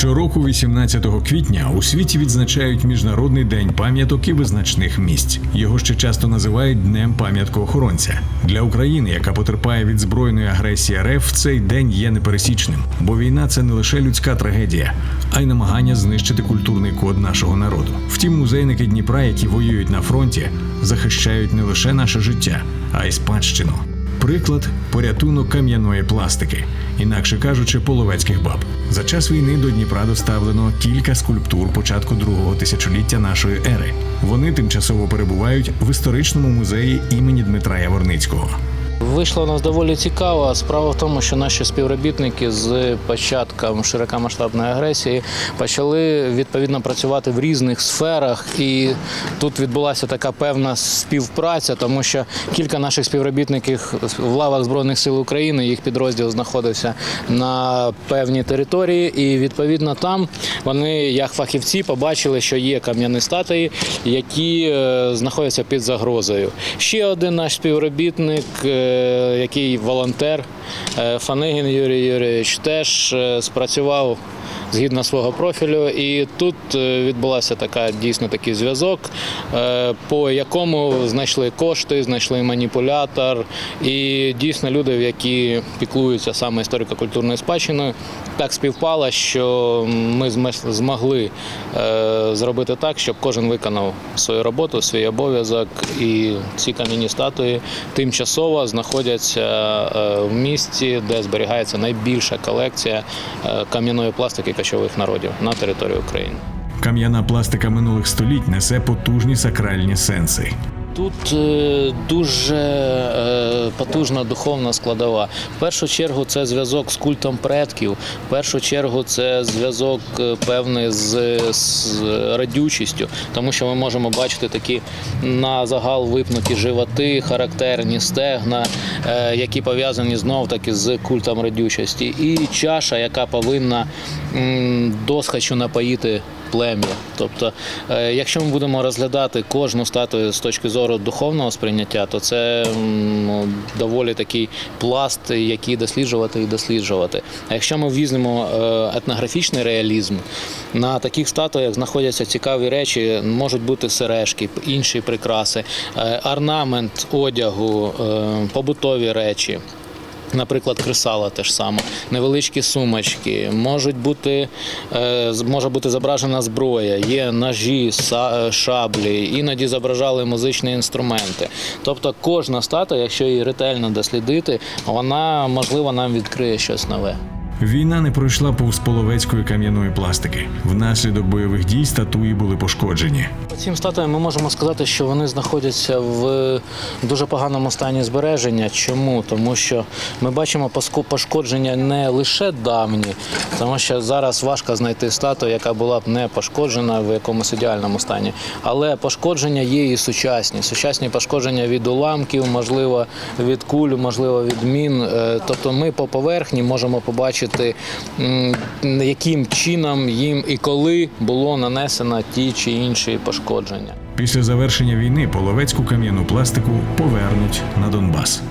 Щороку, 18 квітня, у світі відзначають Міжнародний день пам'яток і визначних місць. Його ще часто називають Днем пам'яткоохоронця. Для України, яка потерпає від збройної агресії РФ, цей день є непересічним, бо війна це не лише людська трагедія, а й намагання знищити культурний код нашого народу. Втім, музейники Дніпра, які воюють на фронті, захищають не лише наше життя, а й спадщину. Приклад порятунок кам'яної пластики, інакше кажучи, половецьких баб. За час війни до Дніпра доставлено кілька скульптур початку другого тисячоліття нашої ери. Вони тимчасово перебувають в історичному музеї імені Дмитра Яворницького. Вийшло у нас доволі цікаво. Справа в тому, що наші співробітники з початком широкомасштабної агресії почали відповідно працювати в різних сферах, і тут відбулася така певна співпраця, тому що кілька наших співробітників в лавах збройних сил України їх підрозділ знаходився на певній території, і відповідно там вони, як фахівці, побачили, що є кам'яні статуї, які е, знаходяться під загрозою. Ще один наш співробітник, е, який волонтер, е, Фанигін Юрій Юрійович, теж е, спрацював згідно свого профілю. І тут е, відбулася така дійсно такий зв'язок, е, по якому знайшли кошти, знайшли маніпулятор. І дійсно люди, які піклуються саме історико-культурною спадщиною, так співпало, що ми змогли е, зробити так, щоб кожен виконав свою роботу, свій обов'язок. І ці кам'яні статуї тимчасово знаходяться в місті, де зберігається найбільша колекція кам'яної пластики кочових народів на території України. Кам'яна пластика минулих століть несе потужні сакральні сенси. Тут е, дуже е, потужна духовна складова. В першу чергу це зв'язок з культом предків. В першу чергу це зв'язок е, певний з, з радючістю, тому що ми можемо бачити такі на загал випнуті животи, характерні стегна, які пов'язані знов таки з культом радючості, і чаша, яка повинна досхачу напоїти плем'я. Тобто, е, якщо ми будемо розглядати кожну статую з точки зору духовного сприйняття, то це ну, доволі такий пласт, який досліджувати і досліджувати. А якщо ми візьмемо е, етнографічний реалізм, на таких статуях знаходяться цікаві речі, можуть бути сережки, інші прикраси, е, орнамент одягу, побутові речі. Наприклад, кресала теж саме, невеличкі сумочки, можуть бути, е, може бути зображена зброя, є ножі, е, шаблі, іноді зображали музичні інструменти. Тобто кожна стата, якщо її ретельно дослідити, вона можливо нам відкриє щось нове. Війна не пройшла повз половецької кам'яної пластики. Внаслідок бойових дій статуї були пошкоджені. По цим статуям ми можемо сказати, що вони знаходяться в дуже поганому стані збереження. Чому? Тому що ми бачимо пошкодження не лише давні, тому що зараз важко знайти статую, яка була б не пошкоджена в якомусь ідеальному стані. Але пошкодження є і сучасні. Сучасні пошкодження від уламків, можливо, від куль, можливо, від мін. Е, Тобто ми по поверхні можемо побачити, м, яким чином їм і коли було нанесено ті чи інші пошкодження. Після завершення війни половецьку кам'яну пластику повернуть на Донбас.